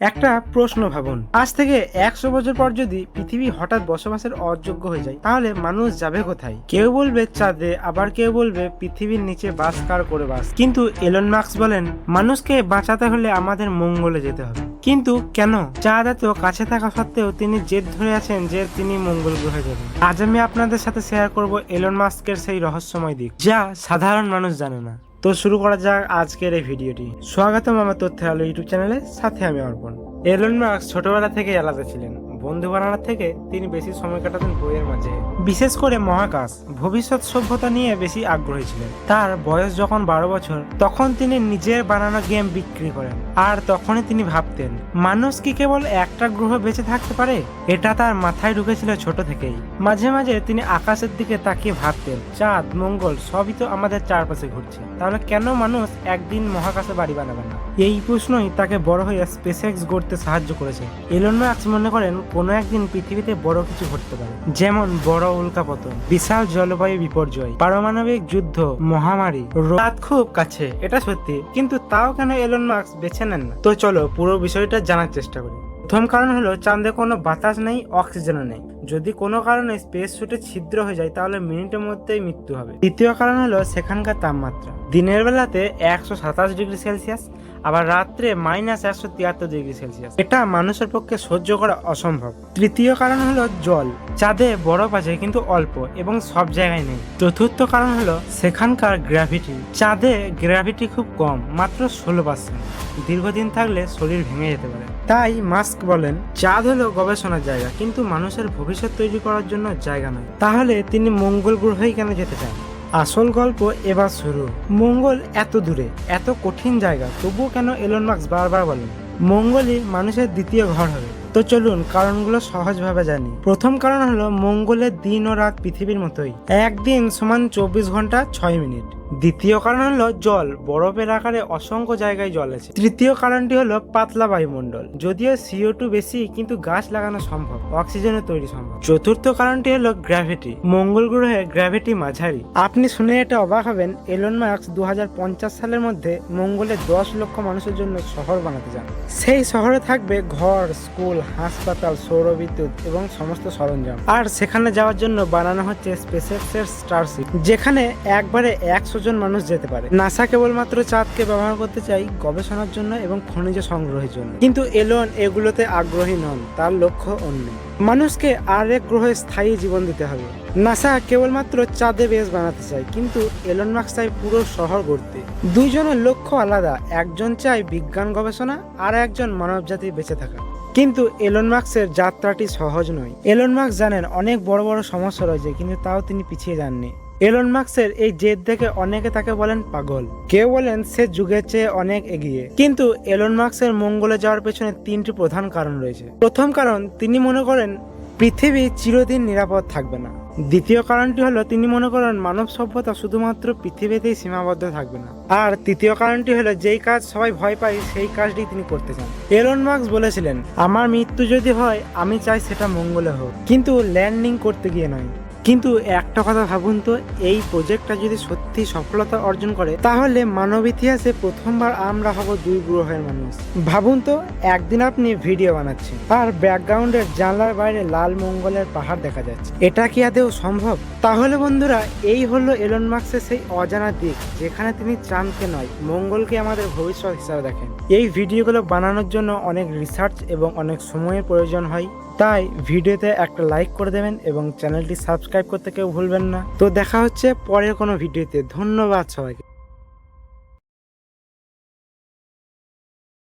একটা প্রশ্ন ভাবুন। আজ থেকে একশো বছর পর যদি পৃথিবী হঠাৎ বসবাসের অযোগ্য হয়ে যায়, তাহলে মানুষ যাবে কোথায়? কেউ বলবে চাঁদে, আবার কেউ বলবে পৃথিবীর নিচে বাস, কার করে বাস। কিন্তু এলন মার্কস বলেন, মানুষকে বাঁচাতে হলে আমাদের মঙ্গলে যেতে হবে। কিন্তু কেন? চাঁদ এত কাছে থাকা সত্ত্বেও তিনি জেদ ধরে আছেন যে তিনি মঙ্গল গ্রহে যাবেন। আজ আমি আপনাদের সাথে শেয়ার করব এলন মাস্কের সেই রহস্যময় দিক, যা সাধারণ মানুষ জানে না। তো শুরু করা যাক আজকের এই ভিডিওটি। স্বাগতম আমার তথ্য আলো ইউটিউব চ্যানেলে, সাথে আমি অর্পণ। এলন মার্কস ছোটবেলা থেকে আলাদা ছিলেন। বন্ধু বানানোর থেকে তিনি বেশি সময় কাটাতেন বইয়ের মাঝে। বিশেষ করে মহাকাশ, ভবিষ্যৎ সভ্যতা নিয়ে বেশি আগ্রহী ছিলেন। তার বয়স যখন বারো বছর, তখন তিনি নিজের বানানো গেম বিক্রি করেন। আর তখনই তিনি ভাবতেন, মানুষ কি কেবল একটা গ্রহ বেঁচে থাকতে পারে? এটা তার মাথায় ঢুকেছিল ছোট থেকেই। মাঝে মাঝে তিনি আকাশের দিকে তাকিয়ে ভাবতেন, চাঁদ, মঙ্গল সবই তো আমাদের চারপাশে ঘুরছে। তাহলে কেন মানুষ একদিন মহাকাশে বাড়ি বানাবে না? এই প্রশ্নই তাকে বড় হয়ে স্পেস এক্স গড়তে সাহায্য করেছে। এলন মার্কস মনে করেন, কোনো একদিন পৃথিবীতে বড় কিছু ঘটতে পারে। যেমন বড় উল্কাপতন বিশাল জলবায়ু বিপর্যয়, পারমাণবিক যুদ্ধ, মহামারী, রাত খুব কাছে, এটা সত্যি, কিন্তু তাও কেন এলন মার্কস বেছে নেন না? তো চলো পুরো বিষয়টা জানার চেষ্টা করি। প্রথম কারণ হলো, চাঁদে কোনো বাতাস নেই, অক্সিজেনও নেই। যদি কোনো কারণে স্পেস শুটে ছিদ্র হয়ে যায়, তাহলে মিনিটের মধ্যেই মৃত্যু হবে। দ্বিতীয় কারণ হলো সেখানকার তাপমাত্রা। দিনের বেলাতে একশো সাতাশ ডিগ্রি সেলসিয়াস, আবার রাত্রে মাইনাস একশো তিয়াত্তর ডিগ্রি সেলসিয়াস। এটা মানুষের পক্ষে সহ্য করা অসম্ভব। তৃতীয় কারণ হলো জল। চাঁদে বরফ আছে কিন্তু অল্প এবং সব জায়গায় নেই। চতুর্থ কারণ হলো সেখানকার গ্র্যাভিটি চাঁদে গ্র্যাভিটি খুব কম, মাত্র ষোলো পার্সেন্ট দীর্ঘদিন থাকলে শরীর ভেঙে যেতে পারে। তাই মাস্ক বলেন, চাঁদ হলো গবেষণার জায়গা, কিন্তু মানুষের ভবিষ্যৎ তৈরি করার জন্য জায়গা নয়। তাহলে তিনি মঙ্গল গ্রহেই কেন যেতে চান? আসল গল্প এবার শুরু। মঙ্গল এত দূরে, এত কঠিন জায়গা, তবুও কেন এলন মার্কস বারবার বলেন? মঙ্গলই মানুষের দ্বিতীয় ঘর হবে। তো চলুন কারণগুলো সহজভাবে জানি। প্রথম কারণ হলো, মঙ্গলের দিন ও রাত পৃথিবীর মতোই। একদিন সমান চব্বিশ ঘণ্টা ছয় মিনিট। দ্বিতীয় কারণ হলো, জল। বরফের আকারে অসংখ্য জায়গায় জল আছে। তৃতীয় কারণটি হলো, পাতলা বায়ুমণ্ডল। যদিও সিও টু বেশি, কিন্তু গাছ লাগানো সম্ভব। অক্সিজেনের তৈরি সম্ভব। চতুর্থ কারণটি হলো গ্র্যাভিটি মঙ্গল গ্রহে গ্র্যাভিটি মাঝারি। আপনি শুনে এটা অবাক হবেন এলন মার্কস দু হাজার পঞ্চাশ সালের মধ্যে মঙ্গলে দশ লক্ষ মানুষের জন্য শহর বানাতে যান। সেই শহরে থাকবে ঘর, স্কুল হাসপাতাল, সৌরবিদ্যুৎ এবং সমস্ত সরঞ্জাম। আর সেখানে যাওয়ার জন্য বানানো হচ্ছে স্পেসএক্স এর স্টারশিপ, যেখানে একবারে একশো জন মানুষ যেতে পারে। নাসা কেবলমাত্র চাঁদকে ব্যবহার করতে চাই গবেষণার জন্য এবং খনিজ সংগ্রহের জন্য। কিন্তু এলন এগুলোতে আগ্রহী নন, তার লক্ষ্য অন্য। মানুষকে আর এক গ্রহে স্থায়ী জীবন দিতে হবে। নাসা কেবলমাত্র চাঁদে বেস বানাতে চায়, কিন্তু এলন মার্কস চায় পুরো শহর গড়তে। দুইজনের লক্ষ্য আলাদা, একজন চায় বিজ্ঞান গবেষণা আর একজন মানবজাতি বেঁচে থাকা। কিন্তু এলন মার্কসের যাত্রাটি সহজ নয়। এলন মার্কস জানেন অনেক বড় বড় সমস্যা রয়েছে, কিন্তু তাও তিনি পিছিয়ে যাননি। এলন মার্কসের এই জেদ দেখে অনেকে তাকে বলেন পাগল। কেউ বলেন সে যুগের চেয়ে অনেক এগিয়ে। কিন্তু এলন মার্কসের মঙ্গলে যাওয়ার পেছনে তিনটি প্রধান কারণ রয়েছে। প্রথম কারণ, তিনি মনে করেন পৃথিবী চিরদিন নিরাপদ থাকবে না। দ্বিতীয় কারণটি হলো তিনি মনে করেন মানব সভ্যতা শুধুমাত্র পৃথিবীতেই সীমাবদ্ধ থাকবে না। আর তৃতীয় কারণটি হলো যেই কাজ সবাই ভয় পায়, সেই কাজটি তিনি করতে চান। এলন মার্কস বলেছিলেন, আমার মৃত্যু যদি হয়, আমি চাই সেটা মঙ্গলে হোক। কিন্তু ল্যান্ডিং করতে গিয়ে নয়। কিন্তু একটা কথা ভাবুন তো, এই প্রজেক্টটা যদি সত্যি সফলতা অর্জন করে, তাহলে মানব ইতিহাসে প্রথমবার আমরা হব দুই গ্রহের মানুষ। ভাবুন তো, একদিন আপনি ভিডিও বানাচ্ছেন, আর ব্যাকগ্রাউন্ডের জানলার বাইরে লাল মঙ্গলের পাহাড় দেখা যাচ্ছে। এটা কি আদেও সম্ভব? তাহলে বন্ধুরা, এই হলো এলন মার্কসের সেই অজানা দিক, যেখানে তিনি চাঁদকে নয়, মঙ্গলকে আমাদের ভবিষ্যৎ হিসাবে দেখেন। এই ভিডিওগুলো বানানোর জন্য অনেক রিসার্চ এবং অনেক সময়ের প্রয়োজন হয়। তাই ভিডিওতে একটা লাইক করে দেবেন এবং চ্যানেলটি সাবস্ক্রাইব করতে কেউ ভুলবেন না। তো দেখা হচ্ছে পরের কোনো ভিডিওতে। ধন্যবাদ সবাইকে।